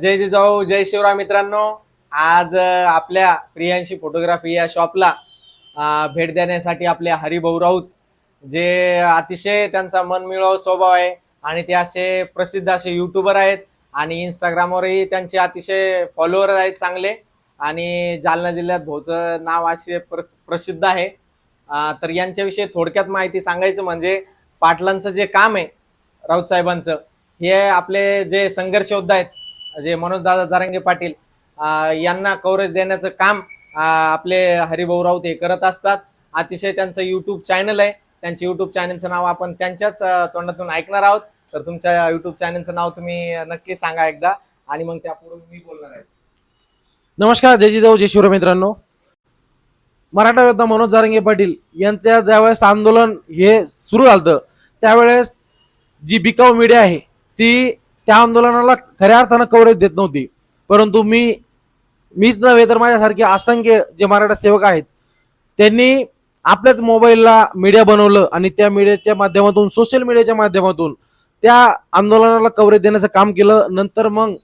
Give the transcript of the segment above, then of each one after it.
जय जिजाऊ जय शिवराय मित्रांनो. आज आपल्या प्रियांशी फोटोग्राफी या शॉपला भेट देण्यासाठी आपले हरिभाऊ राऊत जे अतिशय त्यांचा मनमिळाव स्वभाव आहे आणि ते असे प्रसिद्ध असे युट्यूबर आहेत आणि इंस्टाग्रामवरही त्यांचे अतिशय फॉलोअर आहेत चांगले आणि जालना जिल्ह्यात भाऊचं नाव असे प्र प्रसिद्ध आहे. तर यांच्याविषयी थोडक्यात माहिती सांगायचं म्हणजे पाटलांचं जे काम आहे राऊत साहेबांचं हे आपले जे संघर्ष योद्धा आहेत जे मनोज दादा जारंगे पाटील यांना कव्हरेज देण्याचं काम आपले हरिभाऊ राऊत हे करत असतात. अतिशय त्यांचं युट्यूब चॅनल आहे. त्यांच्या युट्यूब चॅनलचं नाव आपण त्यांच्याच तोंडातून ऐकणार आहोत. तर तुमच्या युट्यूब चॅनलचं नाव तुम्ही नक्की सांगा एकदा. आणि मग त्यापुढे मी बोलणार आहे. नमस्कार जय जिजाऊ जय शिवराय मित्रांनो. मराठा योद्धा मनोज जारंगे पाटील यांच्या ज्यावेळेस आंदोलन हे सुरू झालं त्यावेळेस जी बिकाऊ मीडिया आहे ती त्या आंदोलनाला खऱ्या अर्थानं कव्हरेज देत नव्हती. परंतु मी मीच नव्हे तर माझ्यासारखे असंख्य जे मराठा सेवक आहेत त्यांनी आपल्याच मोबाईलला मीडिया बनवलं आणि त्या मीडियाच्या माध्यमातून सोशल मीडियाच्या माध्यमातून त्या आंदोलनाला कव्हरेज देण्याचं काम केलं. नंतर मग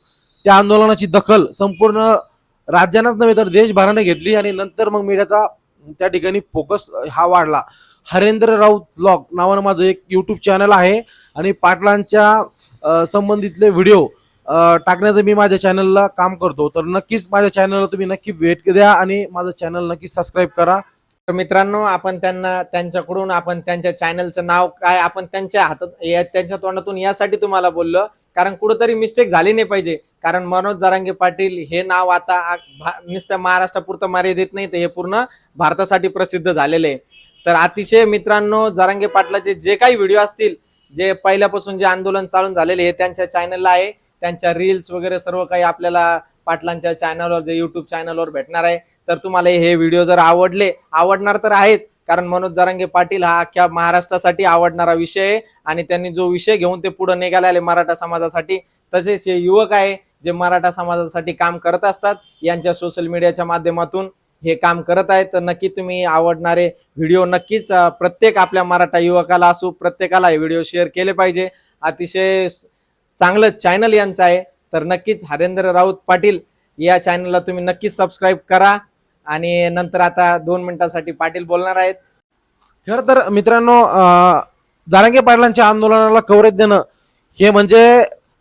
त्या आंदोलनाची दखल संपूर्ण राज्यानंच नव्हे तर देशभराने घेतली आणि नंतर मग मीडियाचा त्या ठिकाणी फोकस हा वाढला. हरेंद्र राऊत ब्लॉग नावानं माझं एक यूट्यूब चॅनल आहे आणि पाटलांच्या संबंधितले व्हिडिओ टाकण्याचं मी माझ्या चॅनलला काम करतो. तर नक्कीच माझ्या चॅनलला तुम्ही नक्की भेट द्या आणि माझं चॅनल नक्की सबस्क्राईब करा. तर मित्रांनो आपण त्यांना त्यांच्याकडून आपण त्यांच्या चॅनलचं नाव काय आपण त्यांच्या हातात या- त्यांच्या तोंडातून यासाठी तुम्हाला बोललो. कारण कुठंतरी मिस्टेक झाली नाही पाहिजे. कारण मनोज जारांगे पाटील हे नाव आता आ- नुसतं महाराष्ट्रापुरतं मर्यादित नाही तर हे पूर्ण भारतासाठी प्रसिद्ध झालेले आहे. तर अतिशय मित्रांनो जारांगे पाटलाचे जे काही व्हिडिओ असतील जे पहिल्यापासून जे आंदोलन चालून झालेले हे त्यांच्या चॅनलला आहे. त्यांच्या रील्स वगैरे सर्व काही आपल्याला पाटलांच्या चॅनलवर जे युट्यूब चॅनलवर भेटणार आहे. तर तुम्हाला हे व्हिडिओ जर आवडले आवडणार तर आहेच. कारण मनोज जारांगे पाटील हा अख्ख्या महाराष्ट्रासाठी आवडणारा विषय आहे. आणि त्यांनी जो विषय घेऊन ते पुढे निघाले आले मराठा समाजासाठी. तसेच हे युवक आहे जे मराठा समाजासाठी काम करत असतात यांच्या सोशल मीडियाच्या माध्यमातून. हे काम करत आहेत. तर नक्की तुम्ही आवडणारे व्हिडिओ नक्कीच प्रत्येक आपल्या मराठा युवकाला असू प्रत्येकाला हे व्हिडिओ शेअर केले पाहिजे. अतिशय चांगलं चॅनल यांचं आहे. तर नक्कीच हरेंद्र राऊत पाटील या चॅनलला तुम्ही नक्कीच सबस्क्राईब करा. आणि नंतर आता दोन मिनिटांसाठी पाटील बोलणार आहेत. खर तर मित्रांनो अं, जारांगे पाटलांच्या आंदोलनाला कव्हरेज देणं हे म्हणजे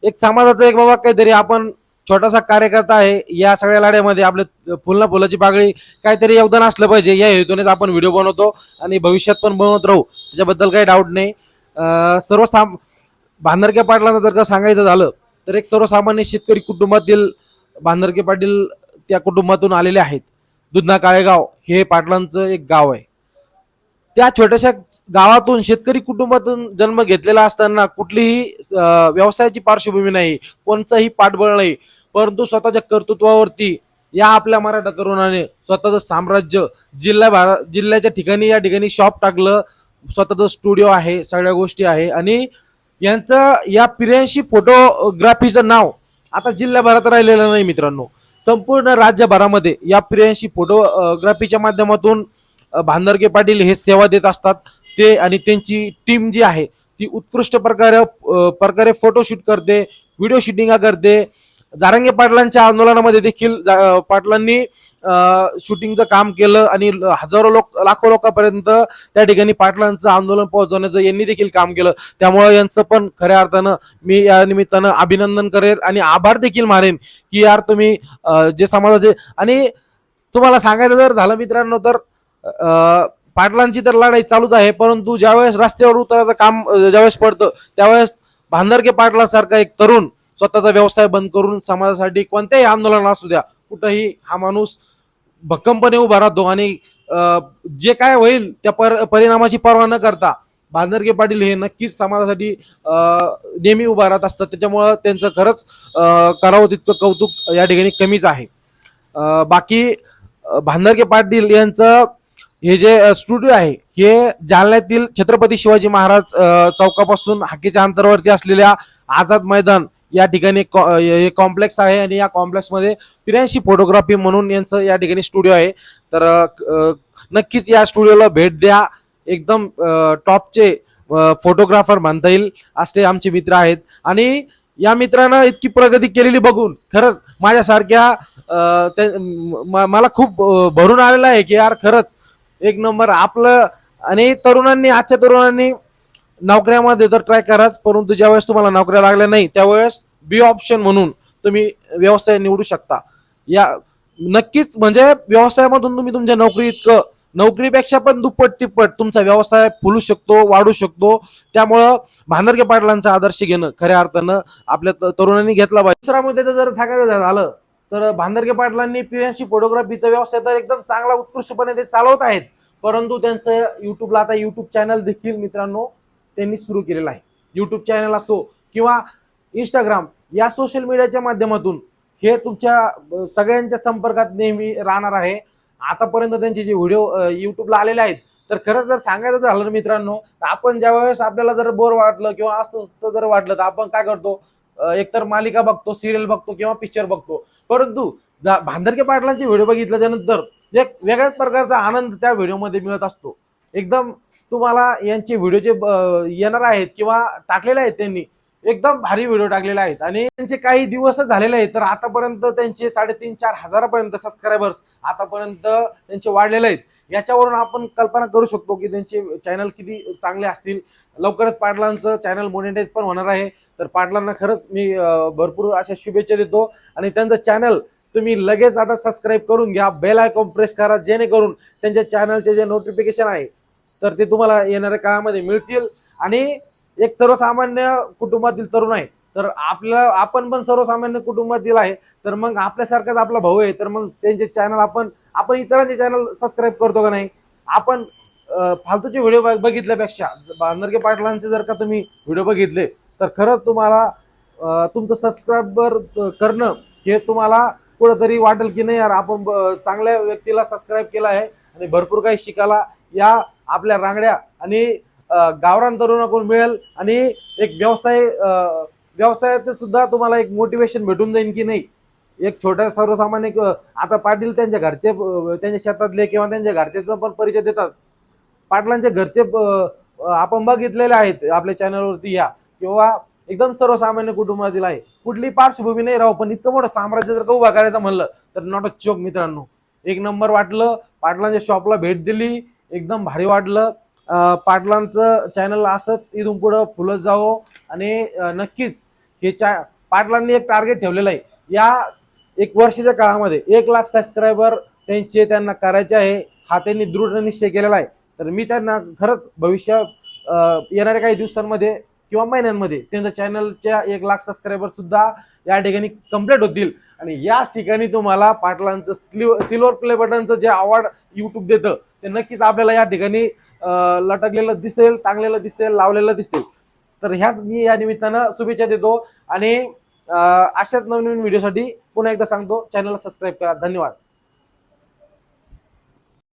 एक समाजाचं एक बाबा काहीतरी आपण छोटासा कार्यकर्ता आहे. या सगळ्या लढ्यामध्ये आपले फुलना फुलाची पागळी काहीतरी योगदान असलं पाहिजे. या हेतूनेच आपण व्हिडिओ बनवतो आणि भविष्यात पण बनवत राहू. त्याच्याबद्दल काही डाऊट नाही. सर्व साम भांदरके पाटलांना जर का सांगायचं झालं तर एक सर्वसामान्य शेतकरी कुटुंबातील भांदरके पाटील त्या कुटुंबातून आलेले आहेत. दुधना काळेगाव हे पाटलांचं एक गाव आहे. त्या छोट्याशा गावातून शेतकरी कुटुंबातून जन्म घेतलेला असताना कुठलीही व्यवसायाची पार्श्वभूमी नाही कोणचंही पाठबळ नाही. परंतु स्वतःच्या कर्तृत्वावरती या आपल्या मराठा तरुणाने स्वतःचं साम्राज्य जिल्हा भार जिल्ह्याच्या ठिकाणी या ठिकाणी शॉप टाकलं. स्वतःचं स्टुडिओ आहे सगळ्या गोष्टी आहे. आणि यांचं या पिर्यांशी फोटोग्राफीचं नाव आता जिल्ह्याभरात राहिलेलं नाही मित्रांनो. संपूर्ण राज्यभरामध्ये या पिर्यांशी फोटोग्राफीच्या माध्यमातून भांदरगे पाटील हे सेवा देत असतात. ते आणि त्यांची टीम जी आहे ती उत्कृष्ट प्रकारे प्रकारे फोटोशूट करते व्हिडिओ शूटिंग करते. जारंगे पाटलांच्या आंदोलनामध्ये देखील जा- पाटलांनी शूटिंगचं काम केलं आणि हजारो लोक लाखो लोकांपर्यंत त्या ठिकाणी पाटलांचं आंदोलन पोहोचवण्याचं यांनी देखील काम केलं. त्यामुळे यांचं पण खऱ्या अर्थानं मी या निमित्तानं अभिनंदन करेन आणि आभार देखील मारेन की यार तुम्ही जे समाजाचे आणि तुम्हाला सांगायचं जर झालं मित्रांनो तर पाटलांची तर लढाई चालूच आहे परंतु ज्यावेळेस रस्त्यावर उतरायचं काम ज्यावेळेस पडतं त्यावेळेस भांदरके पाटलासारखा एक तरुण स्वतःचा व्यवसाय बंद करून समाजासाठी कोणत्याही आंदोलन असू द्या कुठंही हा माणूस भक्कमपणे उभा राहतो आणि जे काय होईल त्या पर परिणामाची पर्वा न करता भांदरके पाटील हे नक्कीच समाजासाठी नेहमी उभा राहत असतात. त्याच्यामुळं त्यांचं खरंच करावं तितकं कौतुक या ठिकाणी कमीच आहे. बाकी भांदरके पाटील यांचं हे जे स्टुडिओ आहे हे जालन्यातील छत्रपती शिवाजी महाराज चौकापासून हाकीच्या अंतरावरती असलेल्या आझाद मैदान या ठिकाणी हे कॉम्प्लेक्स आहे आणि या कॉम्प्लेक्समध्ये त्र्याऐंशी फोटोग्राफी म्हणून यांचं या ठिकाणी स्टुडिओ आहे. तर नक्कीच या स्टुडिओला भेट द्या. एकदम टॉपचे फोटोग्राफर म्हणता येईल असे आमचे मित्र आहेत. आणि या मित्रानं इतकी प्रगती केलेली बघून खरंच माझ्यासारख्या मला खूप भरून आलेलं आहे की यार खरंच एक नंबर. आपलं आणि तरुणांनी आजच्या तरुणांनी नोकऱ्यामध्ये तर ट्राय कराच परंतु ज्यावेळेस तुम्हाला नोकऱ्या लागल्या नाही त्यावेळेस बी ऑप्शन म्हणून तुम्ही व्यवसाय निवडू शकता. या नक्कीच म्हणजे व्यवसायामधून तुम्ही तुमच्या नोकरी इतकं नोकरीपेक्षा पण दुप्पट तिप्पट तुमचा व्यवसाय फुलू शकतो वाढू शकतो. त्यामुळं भांदरके पाटलांचा आदर्श घेणं खऱ्या अर्थानं आपल्या तरुणांनी घेतला पाहिजे. दुसरा मुद्द्याचं जर सांगायचं झालं तर भांदरके पाटलांनी पिऱ्यांशी फोटोग्राफीचा व्यवसाय तर एकदम चांगला उत्कृष्टपणे ते चालवत आहेत. परंतु त्यांचं युट्यूबला आता युट्यूब चॅनल देखील मित्रांनो त्यांनी सुरू केलेला आहे. युट्यूब चॅनल असो किंवा इंस्टाग्राम या सोशल मीडियाच्या माध्यमातून हे तुमच्या सगळ्यांच्या संपर्कात नेहमी राहणार आहे. आतापर्यंत त्यांचे जे व्हिडिओ युट्यूबला आलेले आहेत तर खरंच जर सांगायचं झालं मित्रांनो तर आपण ज्या वेळेस आपल्याला जर बोर वाटलं किंवा असं जर वाटलं तर आपण काय करतो? एकतर मालिका बघतो सिरियल बघतो किंवा पिक्चर बघतो. परंतु जा- भांदरके पाटलांचे व्हिडिओ बघितल्याच्या नंतर एक वेगळ्याच प्रकारचा आनंद त्या व्हिडिओमध्ये मिळत असतो. एकदम तुम्हाला यांचे व्हिडिओ जे येणार आहेत किंवा टाकलेले आहेत त्यांनी एकदम भारी व्हिडिओ टाकलेले आहेत. आणि त्यांचे काही दिवसच झालेले आहेत तर आतापर्यंत त्यांचे साडेतीन चार हजारापर्यंत सबस्क्रायबर्स आतापर्यंत त्यांचे वाढलेले आहेत. याच्यावरून आपण कल्पना करू शकतो की त्यांचे चॅनल किती चांगले असतील. लवकरच पाटलांचं चॅनल मोनिटाईज पण होणार आहे. तर पाटलांना खरंच मी भरपूर अशा शुभेच्छा देतो. आणि त्यांचं चॅनल तुम्ही लगेच आता सबस्क्राईब करून घ्या. बेल आयकॉन प्रेस करा जेणेकरून त्यांच्या चॅनलचे जे नोटिफिकेशन आहे तर ते तुम्हाला येणाऱ्या काळामध्ये मिळतील. आणि एक सर्वसामान्य कुटुंबातील तरुण आहे तर आपल्या आपण पण सर्वसामान्य कुटुंबातील आहे तर मग आपल्यासारखाच आपला भाऊ आहे तर मग त्यांचे चॅनल आपण आपण इतरांचे चॅनल सबस्क्राईब करतो का नाही? आपण फालतूचे व्हिडिओ बघितल्यापेक्षा बांदरके पाटलांचे जर का तुम्ही व्हिडिओ बघितले तर खरंच तुम्हाला तुमचं सबस्क्राईबर करणं हे तुम्हाला कुठंतरी वाटेल की नाही यार आपण चांगल्या व्यक्तीला सबस्क्राईब केला आहे आणि भरपूर काही शिकायला या आपल्या रांगड्या आणि गावरान तरुणाकडून मिळेल आणि एक व्यवसाय व्यवसायात सुद्धा तुम्हाला एक मोटिवेशन भेटून जाईल की नाही. एक छोट्या सर्वसामान्य आता पाटील त्यांच्या घरचे त्यांच्या शेतातले किंवा त्यांच्या घरच्याचा पण परिचय देतात. पाटलांचे घरचे आपण बघितलेले आहेत आपल्या चॅनलवरती या. किंवा एकदम सर्वसामान्य कुटुंबातील आहे. कुठली पार्श्वभूमी नाही राहू पण इतकं मोठं साम्राज्य जर का उभा करायचं म्हणलं तर नॉट अ चोक मित्रांनो. एक नंबर वाटलं पाटलांच्या शॉपला भेट दिली एकदम भारी वाटलं. पाटलांचं चॅनल असंच इथून पुढं फुलत जावं. आणि नक्कीच हे चा पाटलांनी एक टार्गेट ठेवलेलं आहे. या एक वर्षाच्या काळामध्ये एक लाख सबस्क्रायबर त्यांचे त्यांना करायचे आहे. हा त्यांनी दृढ निश्चय केलेला आहे. तर मी त्यांना खरंच भविष्यात येणाऱ्या काही दिवसांमध्ये किंवा महिन्यांमध्ये त्यांच्या चॅनलच्या एक लाख सबस्क्रायबर सुद्धा या ठिकाणी कंप्लीट होतील. आणि याच ठिकाणी तुम्हाला पाटलांचं स्लिव सिल्वर प्ले बटनचं जे अवॉर्ड युट्यूब देतं ते नक्कीच आपल्याला या ठिकाणी लटकलेलं दिसेल टांगलेलं दिसेल लावलेलं दिसेल. तर ह्याच मी या निमित्तानं शुभेच्छा देतो आणि अशाच नवीन नवीन व्हिडिओसाठी पुन्हा एकदा सांगतो चॅनलला सबस्क्राईब करा. धन्यवाद.